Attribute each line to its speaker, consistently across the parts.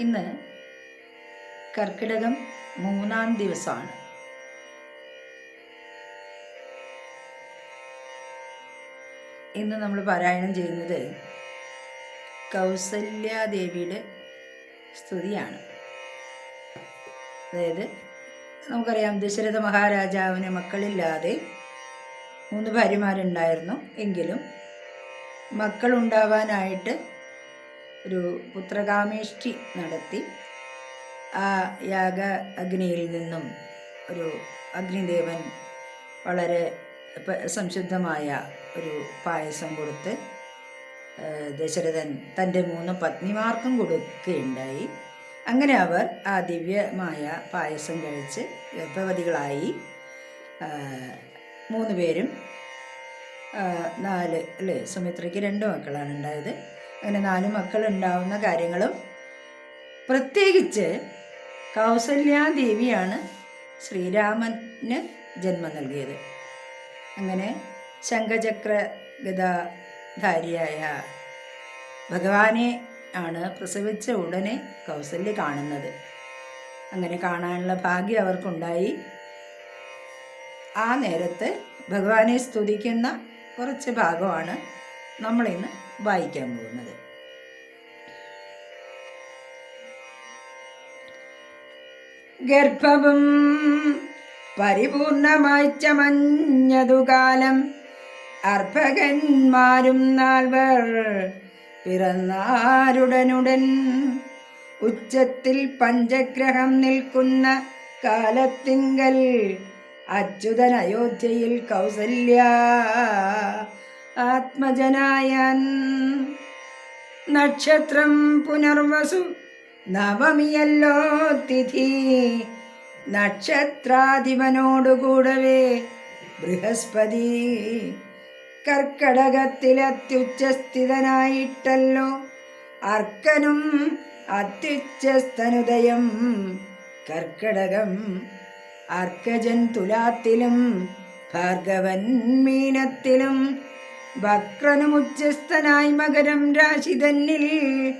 Speaker 1: ഇന്ന് കർക്കിടകം മൂന്നാം ദിവസമാണ്. ഇന്ന് നമ്മൾ പാരായണം ചെയ്യുന്നത് കൗസല്യാദേവിയുടെ സ്തുതിയാണ്. അതായത് നമുക്കറിയാം ദശരഥ മഹാരാജാവിന് മക്കളില്ലാതെ മൂന്ന് ഭാര്യമാരുണ്ടായിരുന്നു. എങ്കിലും മക്കളുണ്ടാവാനായിട്ട് ഒരു പുത്രകാമേഷ്ടി നടത്തി ആ യാഗ അഗ്നിയിൽ നിന്നും ഒരു അഗ്നിദേവൻ വളരെ സംശുദ്ധമായ ഒരു പായസം കൊടുത്ത് ദശരഥൻ തന്റെ മൂന്ന് പത്നിമാർക്കും കൊടുക്കുകയുണ്ടായി. അങ്ങനെ അവർ ആ ദിവ്യമായ പായസം കഴിച്ച് ഗർഭവതികളായി മൂന്ന് പേരും നാല് അല്ലേ സുമിത്രയ്ക്ക് രണ്ട് മക്കളാണ് ഉണ്ടായത് അങ്ങനെ നാല് മക്കൾ ഉണ്ടാവുന്ന കാര്യങ്ങളും. പ്രത്യേകിച്ച് കൗസല്യാദേവിയാണ് ശ്രീരാമന് ജന്മം നൽകിയത്. അങ്ങനെ ശംഖചക്ര ഗതാധാരിയായ ഭഗവാനെ ആണ് പ്രസവിച്ച ഉടനെ കൗസല്യ കാണുന്നത്. അങ്ങനെ കാണാനുള്ള ഭാഗ്യം അവർക്കുണ്ടായി. ആ നേരത്ത് ഭഗവാനെ സ്തുതിക്കുന്ന കുറച്ച് ഭാഗമാണ് നമ്മളിന്ന് വായിക്കാൻ പോകുന്നത്. ഗർഭവും പരിപൂർണമായി ചമഞ്ഞതുകാലം അർഭകന്മാരും നാൽവർ പിറന്നാരുടനുടൻ ഉച്ചത്തിൽ പഞ്ചഗ്രഹം നിൽക്കുന്ന കാലത്തിങ്കൽ അച്യുതൻ അയോധ്യയിൽ കൗസല്യ ആത്മജനായൻ. നക്ഷത്രം പുനർവസു നവമിയല്ലോ തിഥി. നക്ഷത്രാധിപനോടുകൂടവേ ബൃഹസ്പതി. കർക്കടകത്തിലത്യുച്ചസ്ഥിതനായിട്ടല്ലോ അർക്കനും അത്യുച്ചസ്തനുദയം കർക്കടകം അർക്കജൻ തുലാത്തിലും ഭാർഗവൻ മീനത്തിലും വക്രനും ഉച്ചസ്ഥനായി മകരം രാശി തന്നിൽ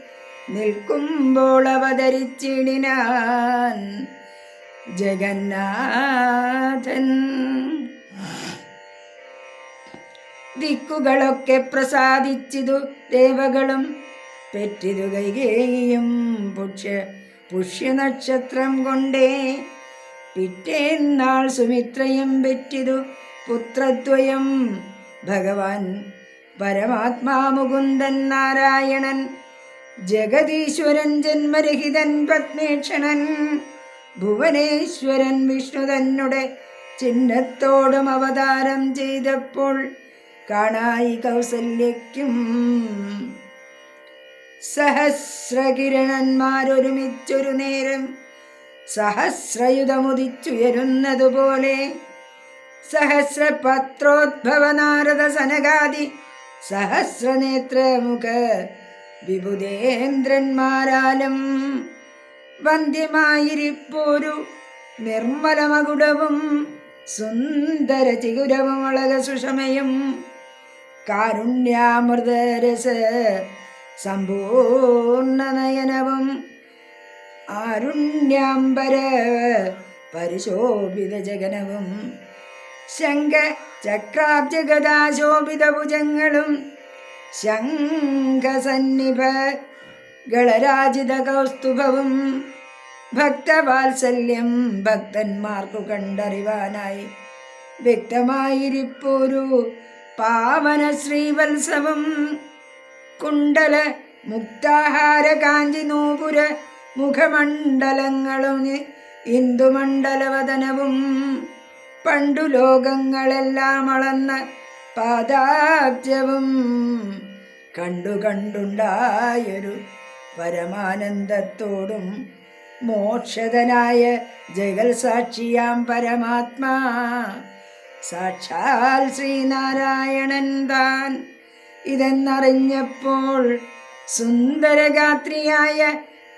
Speaker 1: നിൽക്കുമ്പോൾ അവതരിച്ചിടിനാൻ ജഗന്നാഥൻ. ദിക്കുകളൊക്കെ പ്രസാദിച്ചിതു ദേവകളും പെറ്റിതു കൈകേയും പുഷ്യ പുഷ്യനക്ഷത്രം കൊണ്ടേ പിറ്റേന്നാൾ സുമിത്രയും പെറ്റിതു പുത്രദ്വയം ഭഗവാൻ പരമാത്മാ മുകുന്ദൻ നാരായണൻ ജഗദീശ്വരൻ ജന്മരഹിതൻ പത്മേക്ഷണൻ ഭുവനേശ്വരൻ വിഷ്ണു തന്നെ ചിഹ്നത്തോടും അവതാരം ചെയ്തപ്പോൾ കാണായി കൗസല്യയ്ക്കും. സഹസ്രകിരണന്മാരൊരുമിച്ചൊരു നേരം സഹസ്രയുധമുദിച്ചുയരുന്നതുപോലെ സഹസ്രപത്രോദ്ഭവ നാരദ സനകാദി സഹസ്രനേത്രമുഖ വിഭുദേന്ദ്രന്മാരാലും വന്ധ്യമായിരിപ്പോരു നിർമ്മലമകുടവും സുന്ദര ചിഗുരവും അളക സുഷമയും കാരുണ്യാമൃതരസ സമ്പൂർണ നയനവും ആരുണ്യാംബര പരിശോഭിത ജഗനവും ശംഖ ചക്രാബ്ജഗദാശോഭിതഭുജങ്ങളും ശംഖസന്നിഭ ഗളരാജിത കൗസ്തുഭവും ഭക്തവാത്സല്യം ഭക്തന്മാർക്കു കണ്ടറിവാനായി വ്യക്തമായിരിപ്പൊരു പാവന ശ്രീവത്സവം കുണ്ടല മുക്താഹാര കാഞ്ചി നൂപുര മുഖമണ്ഡലങ്ങളും ഇന്ദുമണ്ഡലവദനവും പണ്ടു ലോകങ്ങളെല്ലാം അളന്ന പാദാബ്ജവും കണ്ടു കണ്ടുണ്ടായൊരു പരമാനന്ദത്തോടും മോക്ഷതനായ ജഗൽ സാക്ഷിയാം പരമാത്മാ. സാക്ഷാൽ ശ്രീനാരായണൻ താൻ ഇതെന്നറിഞ്ഞപ്പോൾ സുന്ദരഗാത്രിയായ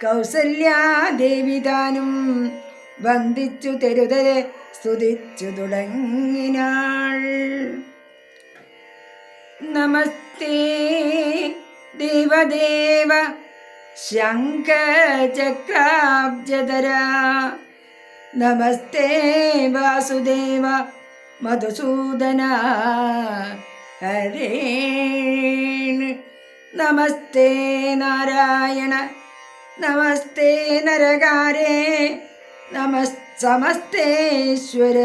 Speaker 1: കൗസല്യാദേവി താനും വന്ദിച്ചു തെരുതരെ സ്തുതിച്ചു തുടങ്ങിനാൾ. നമസ്തേ ദേവദേവ ശങ്കചക്രാബ്ജതര നമസ്തേ വാസുദേവ മധുസൂദന ഹരേ. നമസ്തേ നാരായണ നമസ്തേ നരകാരേ. നമസ് സമസ്തേശ്വര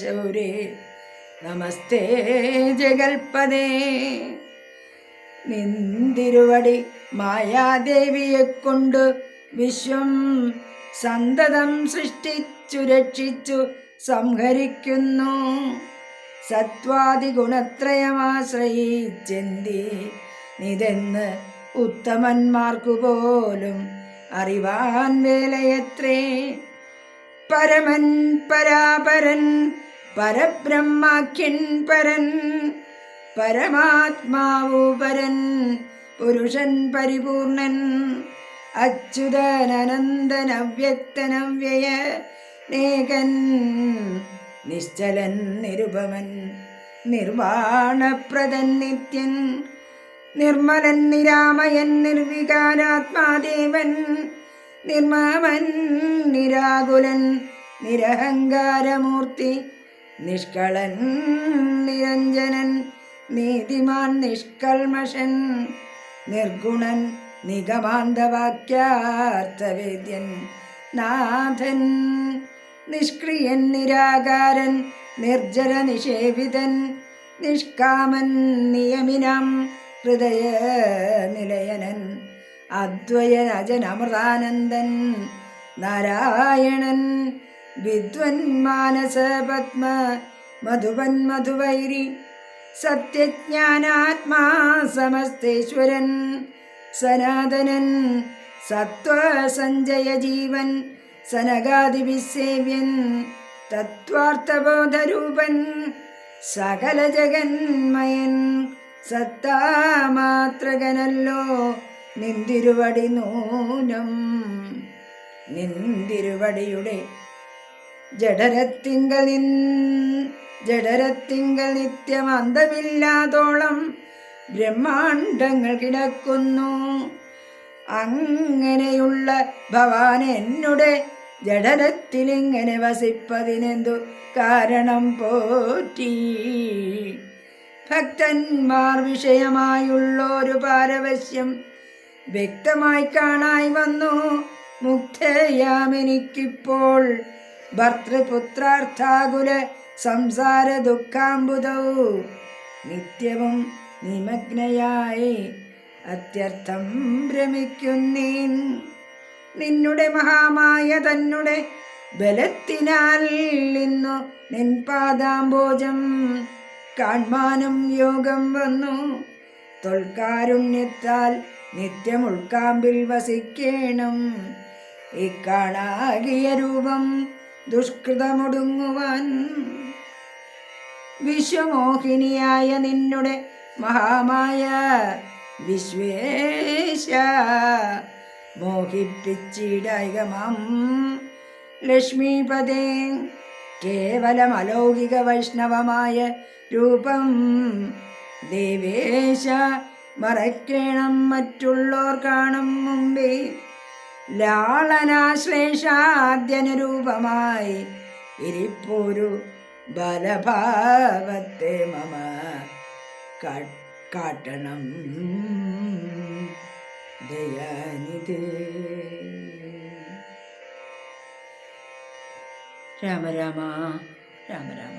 Speaker 1: ശൗരേ. നമസ്തേ ജഗൽപദേ നിന്തിരുവടി മായാദേവിയെ കൊണ്ട് വിശ്വം സന്തതം സൃഷ്ടിച്ചു രക്ഷിച്ചു സംഹരിക്കുന്നു. സത്വാദി ഗുണത്രയമാശ്രയിച്ചെന്തി നിതെന്ന് ഉത്തമന്മാർക്കു പോലും അറിവാൻ വേലയത്രേ. പരമൻ പരാപരൻ പരബ്രഹ്മാഖ്യൻ പരൻ പരമാത്മാവു പരൻ പുരുഷൻ പരിപൂർണൻ. അച്യുതനനന്ദൻ അവ്യക്തനവ്യയ നേകൻ നിശ്ചലൻ നിരുപമൻ നിർവാണപ്രദൻ നിത്യൻ നിർമ്മലൻ നിരാമയൻ നിർവികാരാത്മാദേവൻ നിർമ്മമൻ നിരാകുലൻ നിരഹങ്കാരമൂർത്തി നിഷ്കളൻ നിരഞ്ജനൻ നീതിമാൻ നിഷ്കൽമഷൻ നിർഗുണൻ നിഗമാന്തവാക്യാർത്ഥവേദ്യൻ നാഥൻ നിഷ്ക്രിയൻ നിരാകാരൻ നിർജര നിഷേവിതൻ നിഷ്കാമൻ നിയമിനം ഹൃദയ നിലയനൻ അദ്വയൻ അജനമൃതാനന്ദൻ നാരായണൻ വിദ്വൻ മാനസ പത്മ മധുവൻ മധുവൈരി സത്യജ്ഞാനാത്മാ സമസ്തേശ്വരൻ സനാതനൻ സത്വസഞ്ജയ ജീവൻ സനകാദിവിസേവ്യൻ തത്വാർത്ഥബോധരൂപൻ സകല ജഗന്മയൻ സത്താമാത്രകനല്ലോ. നിന്തിരുവടി നൂനം നിന്തിരുവടിയുടെ ജഡരത്തിങ്കൽ നിൻ ജഡരത്തിങ്കൽ നിത്യം അന്തമില്ലാതോളം ബ്രഹ്മാണ്ടങ്ങൾ കിടക്കുന്നു. അങ്ങനെയുള്ള ഭവാൻ എന്നുടെ ജഡരത്തിലിങ്ങനെ വസിപ്പതിനെന്തു കാരണം പോറ്റി? ഭക്തന്മാർ വിഷയമായുള്ളൊരു പാരവശ്യം വ്യക്തമായി കാണായി വന്നു. മുക്തയാമെനിക്കിപ്പോൾ ഭർത്തൃപുത്രാർത്ഥാകുല സംസാര ദുഃഖാംബുദൗ നിത്യവും നിമഗ്നയായി അത്യർത്ഥം ഭ്രമിക്കുന്നീൻ. നിന്നുടെ മഹാമായ തന്നുടെ ബലത്തിനാൽ ഇന്നു നിൻ പാദാംബോജം കാൺമാനും യോഗം വന്നു. തൊൽക്കാരുണ്യത്താൽ നിത്യം ഉൾക്കാമ്പിൽ വസിക്കേണം. ഇക്കാണാകിയ രൂപം ദുഷ്കൃതമൊടുങ്ങുവാൻ വിശ്വമോഹിനിയായ നിന്നുടെ മഹാമായ വിശ്വേശ മോഹിപ്പിച്ചിടയകമാം ലക്ഷ്മീപദേ കേവലം അലൗകിക വൈഷ്ണവമായ രൂപം ദേവേശ മറയ്ക്കണം മറ്റുള്ളോർ കാണും മുമ്പേ. ലാളനാശ്ലേഷാദ്യനുരൂപമായി ഇരിപ്പൊരു ബലഭാവത്തെ മമ കാട്ടണം. ദയാനിത് രാമ രാമ രാമ രാമ.